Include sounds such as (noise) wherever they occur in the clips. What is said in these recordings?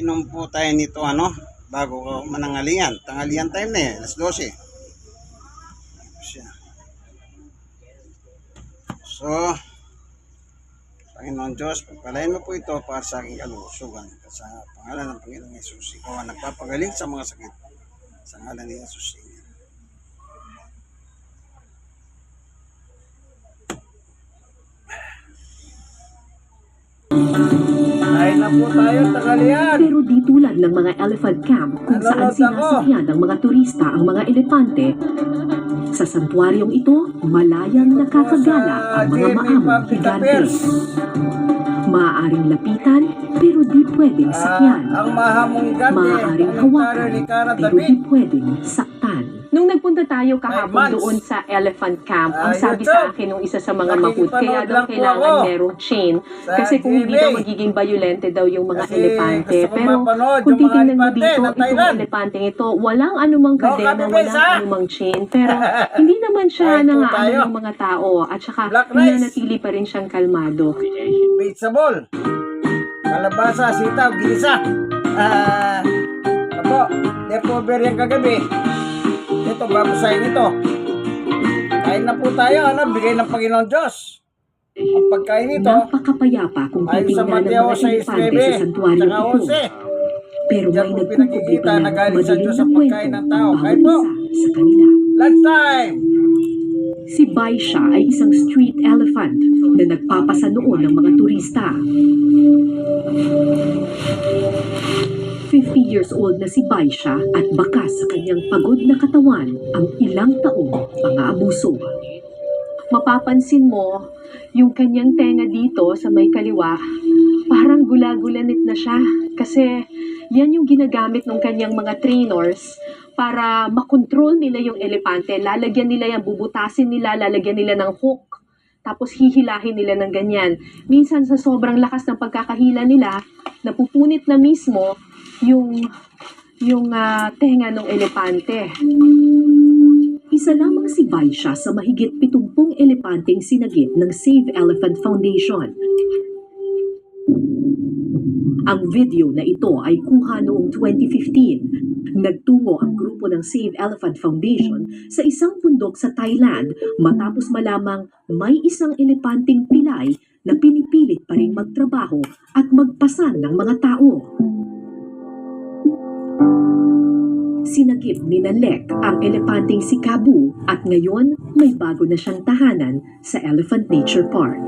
Inom po tayo nito ano, bago manangalian. Tangalian time na eh, alas 12. Ito siya. So, Panginoon Diyos, pagpalain mo po ito para sa aking kalusugan. Sa pangalan ng Panginoong Yesus, ikaw ang nagpapagaling sa mga sakit. Sa ngalan ni Yesus. Po tayo, tagalian. Pero di tulad ng mga elephant camp kung saan sinasakyan ng mga turista ang mga elepante, sa santuaryong ito, malayang nakakagala ang mga maamong higante. Maaaring lapitan, pero di pwedeng Ah, sakyan. Maaaring hawakan, pero di pwedeng saktan. Nung nagpunta tayo kahapon doon sa elephant camp, ang sabi sa akin ng isa sa mga mahut, kaya daw kailangan merong chain. Kasi kung hindi daw magiging violente daw yung mga elepante. Pero kung titingnan mo dito, ng itong elepante ito, walang anumang kadena, walang anumang chain. Pero (laughs) hindi naman siya nangaano ng mga tao. At saka nananatili pa rin siyang kalmado. Vegetable. Kalabasa, sitaw, ginisa. Ah, ako, leftover yung kagabi. Ito, babasahin ito. Kain na po tayo, ano, bigay ng Panginoon Diyos. Ang pagkain nito, Napakapayapa kung ayon sa Mateo mga elepante 6.9, sa santuaryong tsaka ito. 11. Pero Diyan may pinakikita na ng galing sa Diyos ang pagkain ng tao. Kain po. sa kanila. Lunchtime! Si Baisha ay isang street elephant na nagpapasa noon ng mga turista. 50 years old na si Baisha at bakas sa kanyang pagod na katawan ang ilang taong pang-aabuso. mapapansin mo yung kanyang tenga dito sa may kaliwa, parang gula-gulanit na siya. Kasi yan yung ginagamit ng kanyang mga trainers para makontrol nila yung elepante. Lalagyan nila yan, bubutasin nila, lalagyan nila ng hook. Tapos hihilahin nila ng ganyan. Minsan sa sobrang lakas ng pagkakahila nila, napupunit na mismo yung yung ah, tenga ng elepante. Isa lamang si Baisha sa mahigit 70 elepanteng sinagip ng Save Elephant Foundation. Ang video na ito ay kuha noong 2015. Nagtungo ang grupo ng Save Elephant Foundation sa isang bundok sa Thailand matapos malamang may isang elepanteng pilay na pinipilit pa rin magtrabaho at magpasan ng mga tao. Sinagip ni Nalek ang elepanteng si Kabu at ngayon may bago na siyang tahanan sa Elephant Nature Park. (laughs)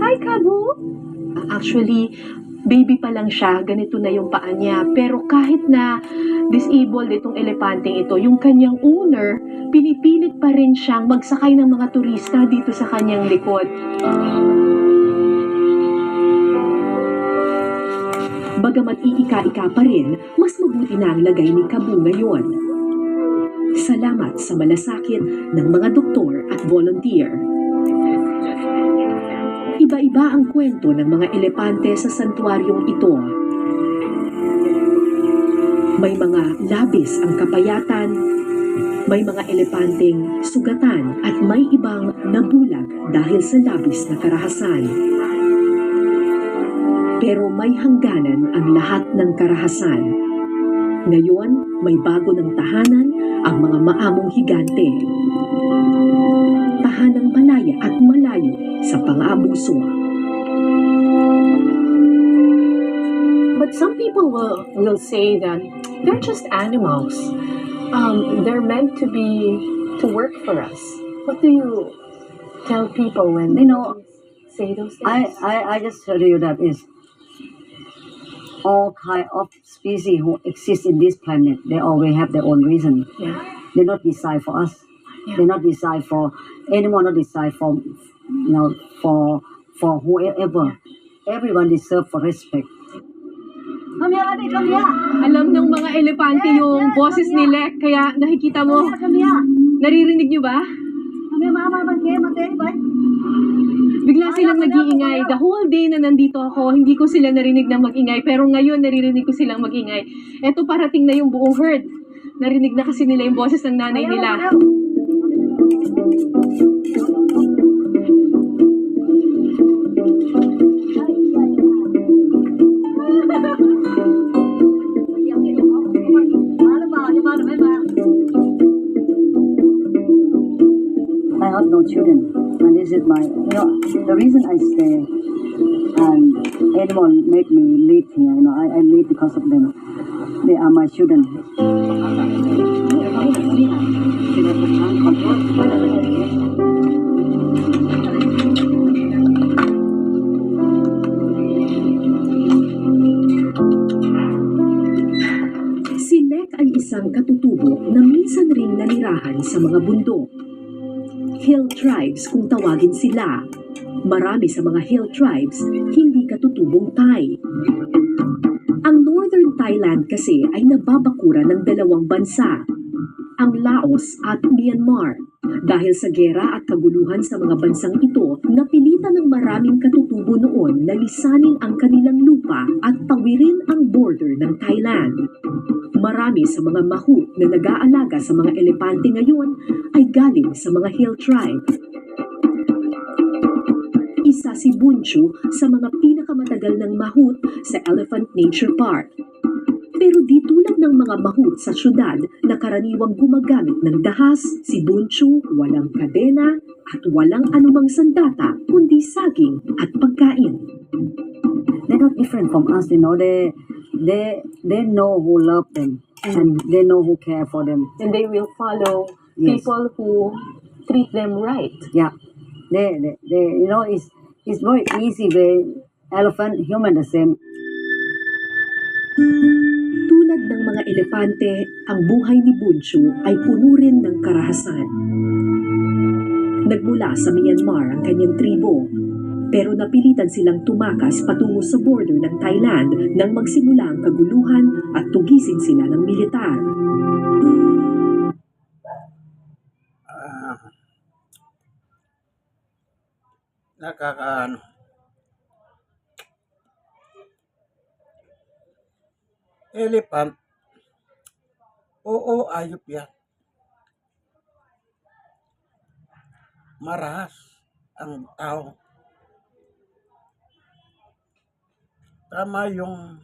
Hi, Kabu! Actually, baby pa lang siya, ganito na yung paa niya. Pero kahit na disabled itong elepanteng ito, yung kanyang owner, pinipilit pa rin siyang magsakay ng mga turista dito sa kanyang likod. Bagamat iika-ika pa rin, mas mabuti na ang lagay ni Kabu ngayon. Salamat sa malasakit ng mga doktor at volunteer. Iba-iba ang kwento ng mga elepante sa santuaryong ito. May mga labis ang kapayatan, may mga elepanteng sugatan at may ibang nabulag dahil sa labis na karahasan. Pero may hangganan ang lahat ng karahasan. Ngayon, may bago ng tahanan ang mga maamong higante. Tahanang malaya at malayo sa pang-aabuso. But some people will, will say that they're just animals. Um, they're meant to be, to work for us. What do you tell people when You know, say those things? I, I, I just tell you that is all kind of species who exist in this planet, they always have their own reason. yeah. They're not designed for us. Yeah. They're not designed for anyone, not designed for you know for for whoever. Everyone deserves for respect. Come here, baby, come here. Alam ng mga elepante yung boses ni Lek, kaya nakikita mo, Come here, come here. naririnig nyo ba? Come here, mama, mama, mama, mama. Bigla silang nag-iingay. The whole day na nandito ako, hindi ko sila narinig na mag-ingay. Pero ngayon, naririnig ko silang mag-ingay. Eto, parating na yung buong herd. Narinig na kasi nila yung boses ng nanay nila. I have no children. And this is my, you know, the reason I stay and animal make me live here. You know, I, I live because of them. They are my children. Si Lek ay isang katutubo na minsan ring nanirahan sa mga bundok. Hill tribes kung tawagin sila. Marami sa mga hill tribes hindi katutubong Thai. Ang Northern Thailand kasi ay nababakura ng dalawang bansa, ang Laos at Myanmar. Dahil sa gera at kaguluhan sa mga bansang ito, napilitan ng maraming katutubo noon na lisanin ang kanilang lupa at tawirin ang border ng Thailand. Marami sa mga mahut na nag-aalaga sa mga elepante ngayon ay galing sa mga hill tribe. Isa si Bunchu sa mga pinakamatagal ng mahut sa Elephant Nature Park. Pero di tulad ng mga mahut sa syudad na karaniwang gumagamit ng dahas, si Bunchu walang kadena at walang anumang sandata kundi saging at pagkain. They're not different from us. You know, they they they know who love them and they know who care for them. And they will follow Yes. people who treat them right. Yeah, they they, they you know it's it's very easy. Way elephant, human the same. Tulad ng mga elepante, ang buhay ni Bunchu ay puno rin ng karahasan. Nagmula sa Myanmar ang kanyang tribo, pero napilitan silang tumakas patungo sa border ng Thailand nang magsimula ang kaguluhan at tugisin sila ng militar. Ah, nakakaano. Elephant. Oo, ayop yan. Marahas ang tao. Tama yung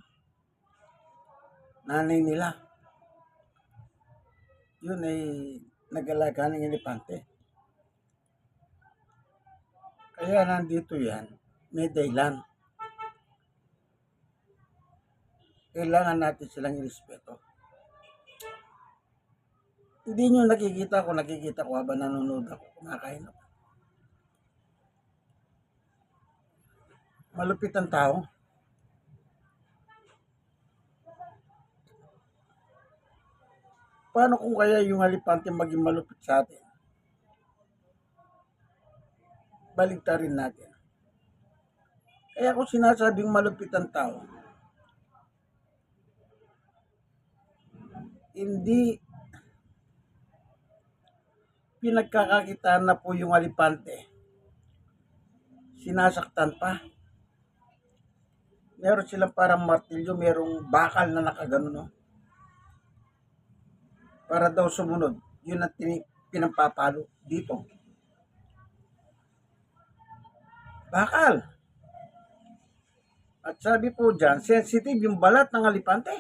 nanay nila. Yun ay nag-alaga ng elepante. Kaya nandito yan, may dahilan. Kailangan natin silang irespeto. Hindi nyo nakikita ko, nakikita ko habang nanonood ako, kumakain ako. Malupit ang tao. Paano kung kaya yung halipante maging malupit sa atin? Baligtarin natin. Kaya kung sinasabing malupit ang tao, hindi pinagkakakitaan na po yung alipante. Sinasaktan pa. Meron silang parang martilyo, merong bakal na nakagano, no? Para daw sumunod. Yun ang pinampapalo dito. Bakal. At sabi po dyan, sensitive yung balat ng alipante.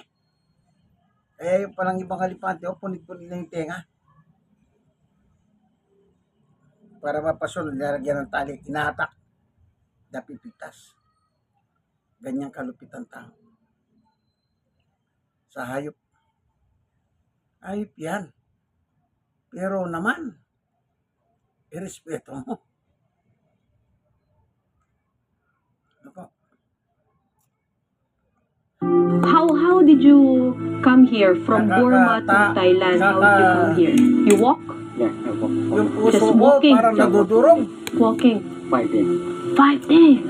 Kaya yung palang ibang alipante, o punit-punit na yung tenga. Para mapasunod, nilagyan ng tali, inatak. Napipitas. Ganyang kalupit ang tao. Sa hayop. Hayop yan. Pero naman, irespeto mo. Po? How how did you come here from Nakaka- Burma to ta- Thailand? How did you come here? You walk? Yeah, I walk Yung puso Just walking. parang nadudurog. Walking. five days. Five days.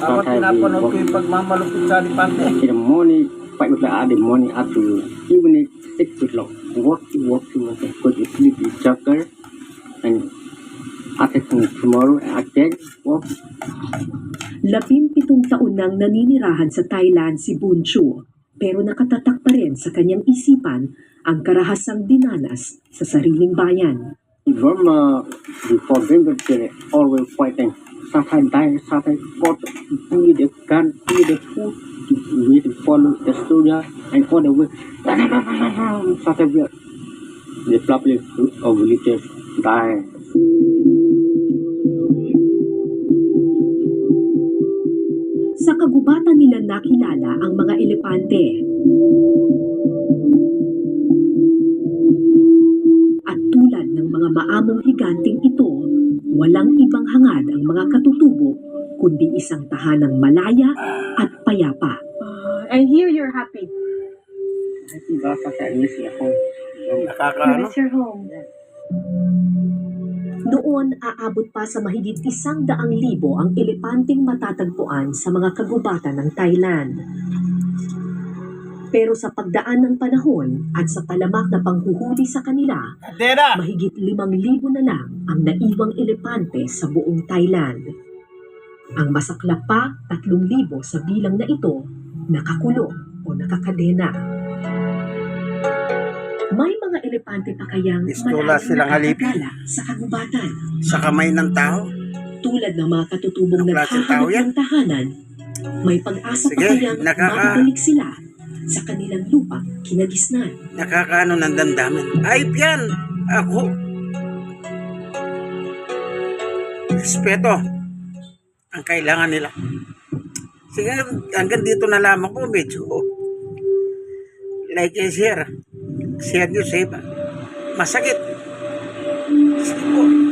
Habang Sometimes we pinapanood ko yung pagmamalupit sa alipante. In the morning, five o'clock at the morning up to evening six o'clock. Walk, walk to work, go to sleep, you jogger, and after tomorrow again walk. Labimpitong taon nang naninirahan sa Thailand si Bunchu, pero nakatatak pa rin sa kanyang isipan ang karahasang dinanas sa sariling bayan. Burma, before Bengal, they always fighting. Sometimes die, sometimes fought with the gun, with the food wait follow the story and all the way started with the property of religious died. Sa kagubatan nila nakilala ang mga elepante. At tulad ng mga maamong higanting ito, walang ibang hangad ang mga katutubo kundi isang tahanang malaya at payapa. Uh, I hear you're happy. Happy because I miss your home. You Nakakaano? miss your home. Noon, aabot pa sa mahigit isang daang libo ang elepanteng matatagpuan sa mga kagubatan ng Thailand. Pero sa pagdaan ng panahon at sa talamak na panghuhuli sa kanila, Dera! mahigit limang libo na lang ang naiwang elepante sa buong Thailand. Ang masaklap pa, tatlong libo sa bilang na ito, nakakulong o nakakadena. May mga elepante pa kayang malalim silang na halipin. sa kagubatan Sa kamay ng tao. tulad ng mga katutubong yan? ng tahanan, may pag-asa Sige, pa kayang nakaka- sila sa kanilang lupa kinagisnan. Nakakaano ng damdamin. Ayop yan! Ako! Respeto ang kailangan nila. Sige, hanggang dito na lamang po, medyo like and share. Share nyo. Masakit. Sige po.